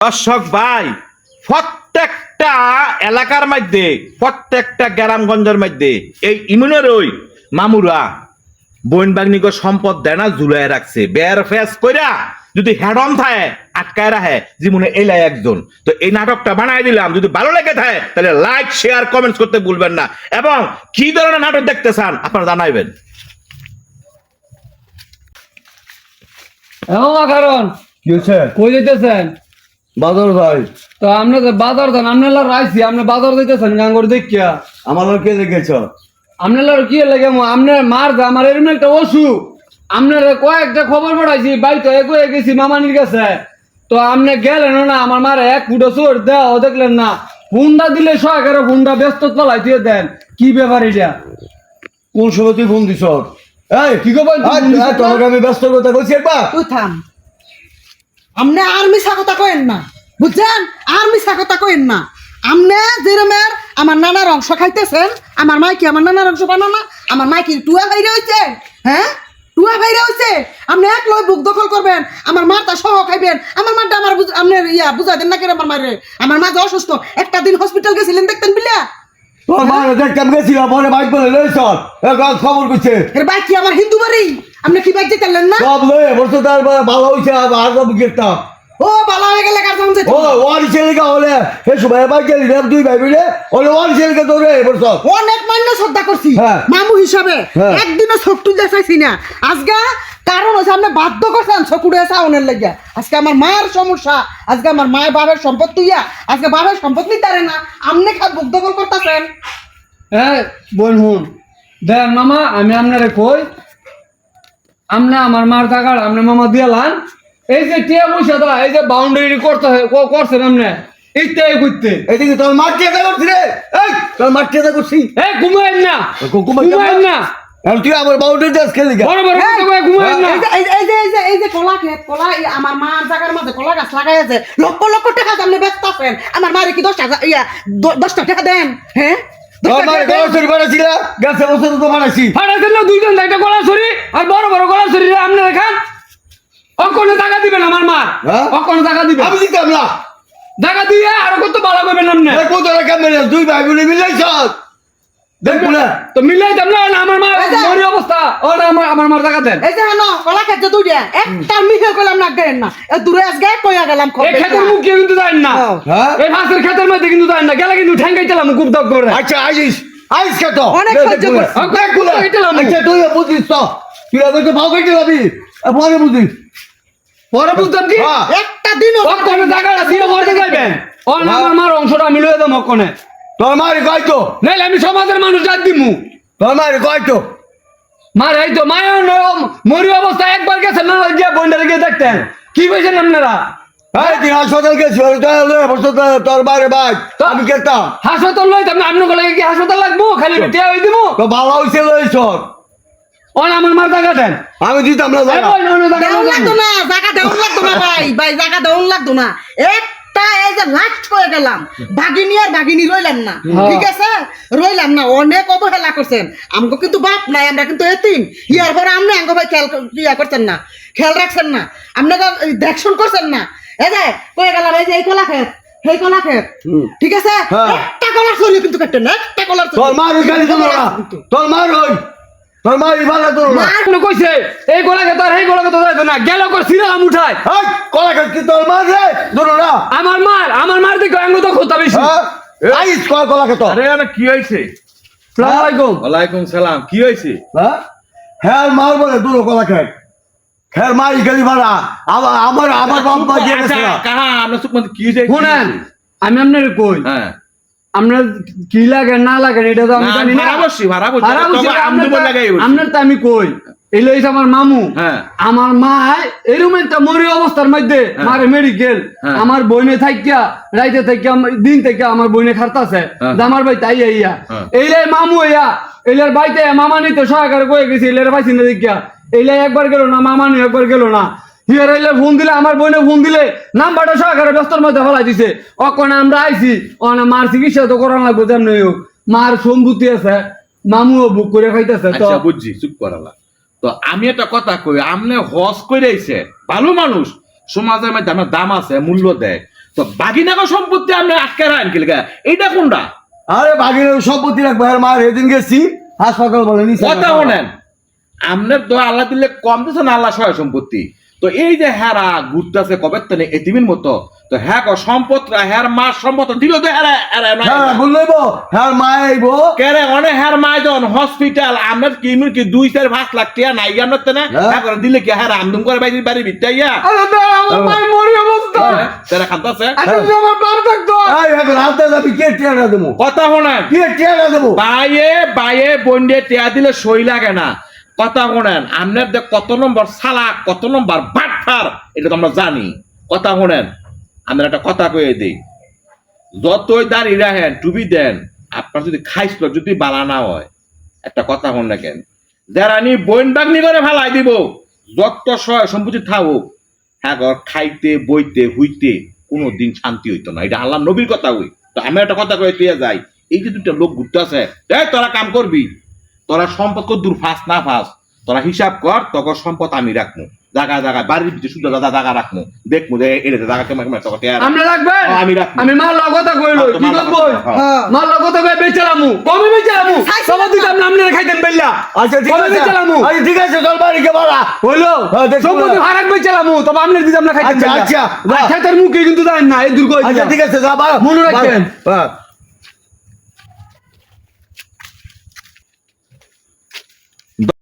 দর্শক ভাই প্রত্যেকটা এলাকার মধ্যে প্রত্যেকটা গ্রামগঞ্জের মধ্যে এই ইমুনের ওই মামুরা বইন বাগনিক সম্পদ দেয় না ঝুলাই রাখছে। বের ফেস কইরা যদি হেডন থাকে আটকায় রাখে জীবনে এলাই একজন। তো এই নাটকটা বানাই দিলাম। যদি ভালো লেগে থাকে তাহলে লাইক শেয়ার কমেন্টস করতে ভুলবেন না। এবং কি ধরনের নাটক দেখতে চান আপনারা জানাইবেন। এমন কারণ। কি হচ্ছে? কই দিতেছেন বাদর ভাই। তো আপনি তো বাজার দেন আপনার রাইছি আপনি বাজার দিতেছেন গাঙ্গর দেখিয়া। আমার কে দেখেছ? আপনার কি লাগে আপনার মার দা আমার এরকম একটা অসুখ আপনার কয়েকটা খবর পড়াইছি বাড়িতে এগিয়ে গেছি মামানির কাছে। তো আপনি গেলেন না আমার মারে এক ফুটো চোর দেও দেখলেন না। হুন্ডা দিলে সরকারে হুন্ডা ব্যস্ত তলাই দিয়ে দেন। কি ব্যাপার এটা? কোন সময় তুই ফোন দিছ এই কি আয়, আয়, তোমাকে আমি ব্যস্ত কথা বলছি একবার। তুই থাম। আমনে আর মিশা কথা কইেন না। বুঝছেন? আর মিশা কথা কইেন না। আমনে যেরমের আমার নানার অংশ খাইতেছেন আমার মাই কি আমার নানার অংশ বানা না আমার মাই কি টুয়া ভাইরে হইছে হ্যাঁ? টুয়া ভাইরে হইছে। আপনি এক লয় বুক দখল করবেন আমার মাটা সহ খাইবেন আমার মাটা আমার বুঝ- আপনার ইয়া বুঝাই দেন না কেন আমার মারে? আমার মা যে অসুস্থ একটা দিন হসপিটাল গেছিলেন দেখতেন বিলা তোর মা দেখতাম গেছিলাম পরে বাইক বলে লইছ খবর কইছে। এর ভাই কি আমার হিন্দু বাড়ি? আপনি কি বাইক যেতেন না? সব লয়ে বলছো তার ভালো হয়েছে আর সব গেতাম ও ভালো হয়ে গেলে কার জানছে ও ওয়ার ছেলেকা হলে হে সময় বাইক গেলি রে দুই ভাই মিলে ওলে ওয়ার ছেলেকে তোরে বলছ অনেক মান্য শ্রদ্ধা করছি হ্যাঁ। মামু হিসাবে। হ্যাঁ। একদিনও তুলতে চাইছি না। আজকে কারণ হচ্ছে আপনি বাধ্য করছেন চকুড়ে চাউনের লাগিয়া আজকে আমার মায়ের সমস্যা আজকে আমার মায়ের বাবার সম্পদ তুইয়া আজকে বাবার সম্পদ নিতে পারে না আপনি খাত বুক দখল করতেছেন। হ্যাঁ বোন হুন দেন মামা আমি আপনারে কই আমনে আমার মার টাকার আমনে মামা দিয়ালান এই যে টিয়া পয়সা দা এই যে বাউন্ডারি করতে করছেন আমনে? এইটাই করতে। এদিকে তোর মার চেতা করছি রে। এই তোর মাঠ চেতা করছি এ ঘুমাইন না। ঘুমাইন না? তুই আমার বাউন্ডারি দেশ খেলি গা। বড় বড় ঘুমাইন না। এই যে এই যে- এই যে এই এই কলা খেত কলা এই আমার মার জায়গার মধ্যে কলা গাছ লাগাই আছে লক্ষ লক্ষ টাকা আপনি ব্যস্ত আছেন। আমার মারে কি দশ টাকা ইয়া দশটা টাকা দেন? হ্যাঁ? আমার দেন? গড় বানাইছিল? গাছে বসে তো বানাইছি দুইজন একটা গলা ছড়ি আর বড় বড় গলা ছড়ি আপনি দেখান। অকনে টাকা দিবেন আমার মা। হ্যাঁ? টাকা দিবেন। আমি দিতাম না। টাকা দিয়ে আর কত ভালো করবেন আপনি? কত টাকা মেরে দুই ভাই মিলাইছ দেখব না তো মিলাই দেন না আমার মা মরি অবস্থা। ও না আমার আমার মার টাকা দেন। এই যে হানো কলা খেতে একটা মিহে কইলাম না গেন না। এ দূরে আজকে কইয়া গেলাম এই ক্ষেতের মুখ দিয়ে কিন্তু না। হ্যাঁ? এই হাঁসের ক্ষেতের মধ্যে কিন্তু যায় না। গেলে কিন্তু ঠ্যাঙ্গাইছিলাম খুব দক করে। আচ্ছা আইস। আইস অনেক সহ্য করছি। দেখব কেটেলাম। আচ্ছা তুই বুঝিস তো। তুই আগে তো ভাও কেটে যাবি। পরে বুঝিস। পরে বুঝতাম কি? হ্যাঁ। একটা দিন অকনে টাকাটা দিয়ে ভরতে যাইবেন। ও না আমার মার অংশটা আমি লয়ে দেবো অকনে। তোর মারি কয় তো নাইলে আমি সমাজের মানুষ ডাক দিমু। তোর মারি কয় তো মার এই তো মায়ের মরি অবস্থা একবার গেছেন না গিয়ে বন্ডারে গিয়ে দেখতেন। কি বলছেন আপনারা? এই হাসপাতাল গেছি তোর বাইরে ভাই তো- আমি কেতাম হাসপাতাল লইতাম না আপনার লাগে কি হাসপাতাল লাগবো? খালি টিয়া হয়ে দিব তো ভালো হয়েছে লইছ ও না আমার মার টাকা দেন। আমি দিতাম না জায়গা। বই, না, না, টাকা দেউন দেন। লাগতো না জায়গা দেউন লাগতো না ভাই। ভাই জায়গা দেউন লাগতো না। এই যে লাস্ট করে গেলাম। ভাগিনী আর ভাগিনী রইলাম না। হ্যাঁ। ঠিক আছে? রইলাম না। অনেক অবহেলা করছেন। আমগো কিন্তু বাপ নাই আমরা কিন্তু এতিম। ইয়ার পরে আপনি আঙ্গ ভাই খেয়াল ইয়া করছেন না। খেয়াল রাখছেন না। আপনাকে দেখশন করছেন না। এই যে কয়ে গেলাম এই যে এই কলা খেত সেই কলা খেত ঠিক আছে? হ্যাঁ। একটা কলা চলি কিন্তু কাটতেন না একটা কলার তোর মার ওইখানে তোর মার ওই তোর কইছে এই গোলা খেতে আর এই গোলা খেতে যাইতো না। গেল কর সিরাম উঠায়। এই কলা খাচ্ছি তোর মার রে তোর না। আমার মার আমার মার দিকে তো খোতা বেশি। হ্যাঁ আরে কি আলাইকুম। ওয়ালাইকুম সালাম কি হয়েছে হ্যাঁ? হ্যাঁ মার বলে খের মাই গেলি ভাড়া আমার আমার গেছে আচ্ছা, কাহা আমরা চুপ কি হয়েছে শুনেন আমি আপনার কই হ্যাঁ। আপনার কি লাগে না লাগে এটা তো আমি জানি না ভাড়া বসছি। আপনার তা- আমি কই এই লইছে আমার মামু হ্যাঁ। আমার মা এরকম একটা মরি অবস্থার মধ্যে মারে মেডিকেল হ্যাঁ। আমার বইনে থাকিয়া রাইতে থাকিয়া দিন থেকে আমার বইনে খারতাছে হ্যাঁ। আমার ভাই তাই ইয়া হ্যাঁ। এইলে মামু ইয়া এইলের বাইতে মামা নিতে সহায়কার কয়ে গেছি এইলের পাইছি না দেখিয়া এইলে একবার গেল না মামা একবার গেল না হিয়ার আইলে ফোন দিলে আমার বইনে ফোন দিলে নাম্বারটা সহকারে ব্যস্তর মধ্যে ফেলাই দিছে। অকনে আমরা আইছি অনে মার চিকিৎসা তো করানো লাগবে মার সম্ভূতি আছে মামুও বুক করে খাইতেছে তো আচ্ছা বুঝছি চুপ করালা তো আমি একটা কথা কই আমনে হস করে আইছে ভালো মানুষ সমাজের মধ্যে আমার দাম আছে মূল্য দেয়। তো বাগিনাগো সম্পত্তি আপনি আটকে রাখেন কি? এইটা কোনটা? আরে বাগিনের সম্পত্তি রাখব হ্যাঁ মার এদিন গেছি হাসপাতাল বলে নিছে কথা শোনেন তো আল্লাহ দিলে কম দিচ্ছে না আল্লাহ সহায় সম্পত্তি? তো এই যে হ্যারা ঘুরতেছে কবে তেনে এতিমির মতো তো হ্যাঁ গো সম্পদ হ্যার মার সম্পদ দিল তো হ্যাঁ হ্যাঁ হ্যাঁ হ্যাঁ মা আইব। কেরে অনেক হ্যার মাইজন হসপিটাল আপনার কি মির কি দুই চার পাঁচ লাখ টাকা নাই জানার তেনে হ্যাঁ। হ্যাঁ করে দিলে কি হ্যাঁ আমদুম করে বাইরে বাড়ি বিটাইয়া আরে আমার মায়ের মরি অবস্থা। তারা খান্তাছে আচ্ছা যদি আমার থাকতো এই এখন হাতে যাবি কে টিয়াটা দেবো? কথা শোনেন। কে টিয়াটা দেবো? বাইয়ে বাইয়ে বন্ডে টেয়া দিলে সই লাগে না। কথা শোনেন আপনার যে কত নম্বর সালাক, কত নম্বর বাটফার, এটা তো আমরা জানি। কথা শোনেন আমরা একটা কথা কয়ে দিই। যতই দাঁড়িয়ে রাখেন, টুপি দেন, আপনার যদি খাইস যদি বালা না হয়, একটা কথা শোন রাখেন যারা নি বইন বাগনি করে ফেলাই দিব, যত সহায় সম্পত্তি থাকুক হ্যাঁ খাইতে, বইতে, হুইতে কোনো দিন শান্তি হইতো না। এটা আল্লাহ নবীর কথা হই তো আমি একটা কথা কয়ে তুই যাই। এই যে দুটা লোক ঘুরতে আছে তোরা কাম করবি? তোরা সম্পদ কত দূর ফাঁস না ফাঁস তোরা হিসাব কর তখন সম্পদ আমি রাখব। জায়গা জায়গা বাড়ির ভিতরে শুধু দাদা জায়গা রাখব। দেখব যে এটা জায়গা কেমন কেমন তোকে টেয়া রাখব। আমরা হ্যাঁ, আমি রাখব। আমি মার লগতা কইলো হ্যাঁ, কি করব লগতা, হ্যাঁ। হ্যাঁ। মার লগতা কই? বেচালামু। কবে বেচালামু। দিতাম নাম নিয়ে খাইতেন বেল্লা। আচ্ছা ঠিক কবে আছে। বেচালামু। আচ্ছা ঠিক আছে চল বাড়া হইল? হ্যাঁ, না। হারাক বেচালামু। তবে দিতাম না খাইতেন আচ্ছা, আচ্ছা। খেতের মুখে কিন্তু না এই দুর্গ আচ্ছা ঠিক আছে যা মনে রাখবেন। হ্যাঁ।